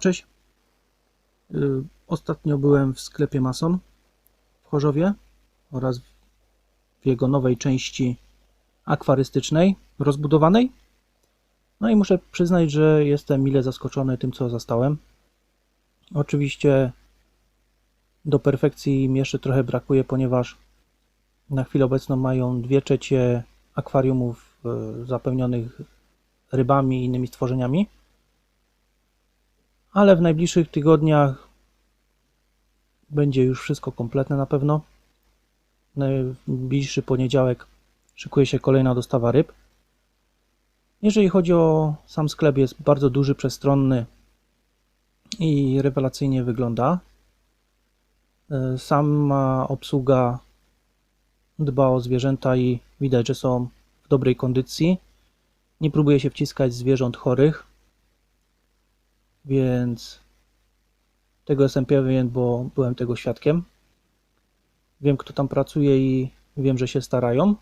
cześć. Y, Ostatnio byłem w sklepie Mason w Chorzowie oraz w jego nowej części akwarystycznej, rozbudowanej. No i muszę przyznać, że jestem mile zaskoczony tym, co zastałem. Oczywiście do perfekcji mi jeszcze trochę brakuje, ponieważ na chwilę obecną mają dwie trzecie akwariumów y, zapełnionych rybami i innymi stworzeniami ale w najbliższych tygodniach będzie już wszystko kompletne na pewno. Najbliższy poniedziałek szykuje się kolejna dostawa ryb. Jeżeli chodzi o sam sklep, jest bardzo duży, przestronny i rewelacyjnie wygląda. Sama obsługa dba o zwierzęta i widać, że są w dobrej kondycji. Nie próbuje się wciskać zwierząt chorych, więc tego jestem pewien, bo byłem tego świadkiem. Wiem, kto tam pracuje i wiem, że się starają.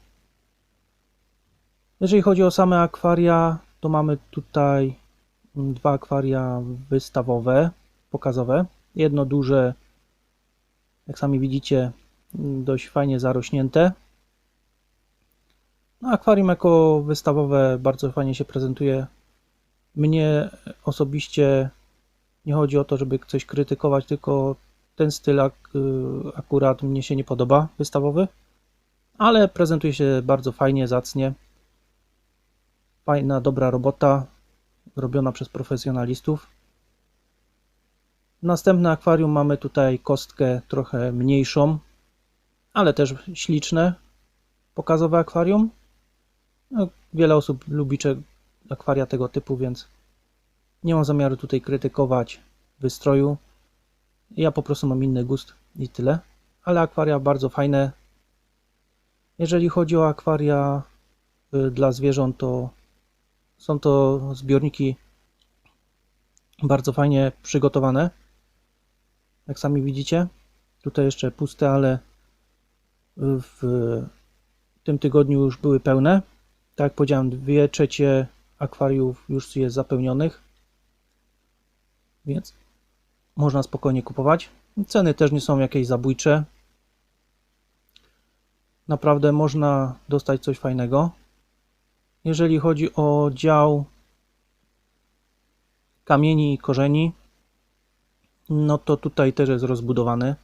Jeżeli chodzi o same akwaria, to mamy tutaj dwa akwaria wystawowe, pokazowe. Jedno duże, jak sami widzicie, dość fajnie zarośnięte. No, akwarium jako wystawowe bardzo fajnie się prezentuje mnie osobiście nie chodzi o to, żeby coś krytykować, tylko ten styl ak akurat mnie się nie podoba, wystawowy, ale prezentuje się bardzo fajnie, zacnie. Fajna, dobra robota, robiona przez profesjonalistów. Następne akwarium mamy tutaj kostkę trochę mniejszą, ale też śliczne, pokazowe akwarium. No, wiele osób lubi akwaria tego typu, więc nie mam zamiaru tutaj krytykować wystroju. Ja po prostu mam inny gust i tyle. Ale akwaria bardzo fajne. Jeżeli chodzi o akwaria y, dla zwierząt, to są to zbiorniki bardzo fajnie przygotowane. Jak sami widzicie, tutaj jeszcze puste, ale w tym tygodniu już były pełne. Tak jak powiedziałem, dwie trzecie akwariów już jest zapełnionych, więc można spokojnie kupować. Ceny też nie są jakieś zabójcze. Naprawdę można dostać coś fajnego. Jeżeli chodzi o dział kamieni i korzeni, no to tutaj też jest rozbudowany.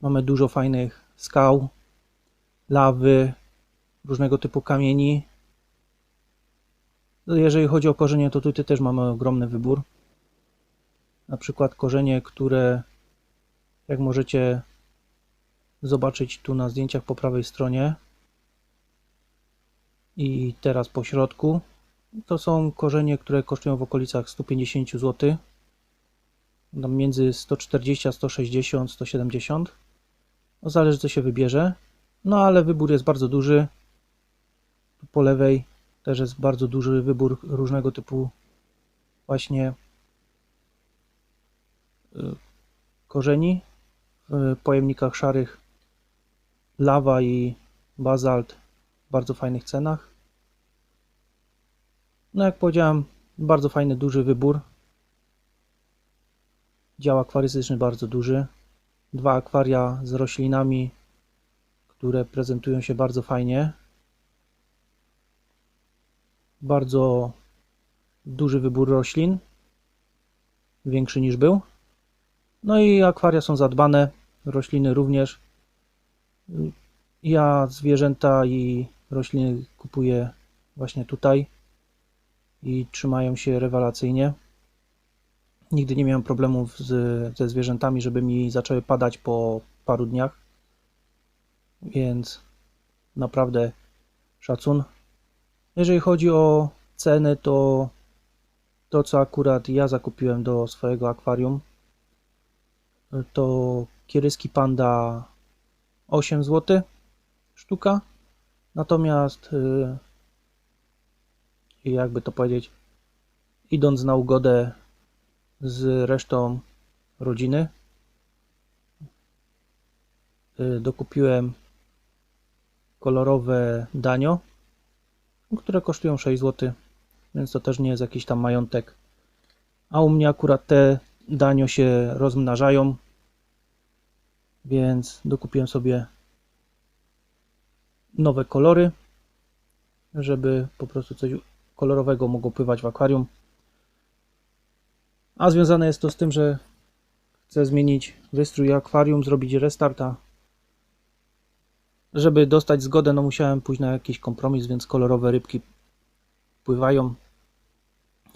Mamy dużo fajnych skał, lawy, różnego typu kamieni. Jeżeli chodzi o korzenie, to tutaj też mamy ogromny wybór. Na przykład korzenie, które jak możecie zobaczyć tu na zdjęciach po prawej stronie i teraz po środku, to są korzenie, które kosztują w okolicach 150 zł. między 140 a 160, 170. No, zależy co się wybierze. No ale wybór jest bardzo duży. Tu po lewej też jest bardzo duży wybór różnego typu właśnie y, korzeni w pojemnikach szarych lawa i bazalt w bardzo fajnych cenach. No jak powiedziałem, bardzo fajny, duży wybór. Dział akwarystyczny bardzo duży. Dwa akwaria z roślinami, które prezentują się bardzo fajnie bardzo duży wybór roślin, większy niż był. No i akwaria są zadbane, rośliny również. Ja zwierzęta i rośliny kupuję właśnie tutaj i trzymają się rewelacyjnie. Nigdy nie miałem problemów z, ze zwierzętami, żeby mi zaczęły padać po paru dniach. Więc naprawdę szacun. Jeżeli chodzi o ceny, to to, co akurat ja zakupiłem do swojego akwarium, to kieryski panda 8 zł sztuka. Natomiast, y, jakby to powiedzieć, idąc na ugodę z resztą rodziny, y, dokupiłem kolorowe danio które kosztują 6 zł, więc to też nie jest jakiś tam majątek. A u mnie akurat te danio się rozmnażają, więc dokupiłem sobie nowe kolory, żeby po prostu coś kolorowego mogło pływać w akwarium. A związane jest to z tym, że chcę zmienić wystrój akwarium, zrobić restarta. Żeby dostać zgodę, no musiałem pójść na jakiś kompromis, więc kolorowe rybki pływają.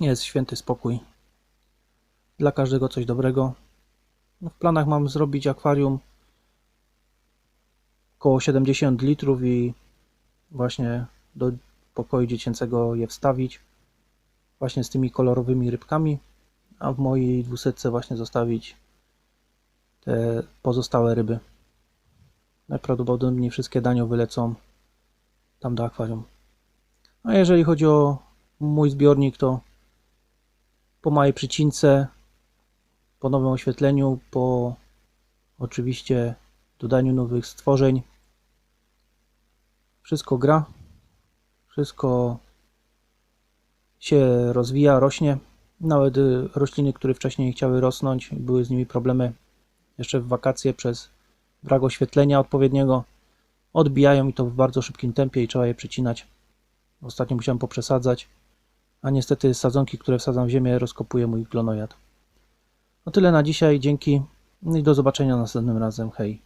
Jest święty spokój. Dla każdego coś dobrego. No, w planach mam zrobić akwarium około 70 litrów i właśnie do pokoju dziecięcego je wstawić. Właśnie z tymi kolorowymi rybkami, a w mojej dwusetce właśnie zostawić te pozostałe ryby. Najprawdopodobniej wszystkie danio wylecą tam do akwarium. A jeżeli chodzi o mój zbiornik, to po małej przycince, po nowym oświetleniu, po oczywiście dodaniu nowych stworzeń, wszystko gra, wszystko się rozwija, rośnie. Nawet rośliny, które wcześniej chciały rosnąć, były z nimi problemy jeszcze w wakacje przez brak oświetlenia odpowiedniego, odbijają i to w bardzo szybkim tempie i trzeba je przycinać. Ostatnio musiałem poprzesadzać, a niestety sadzonki, które wsadzam w ziemię, rozkopuje mój glonojad. No tyle na dzisiaj, dzięki No i do zobaczenia następnym razem. Hej.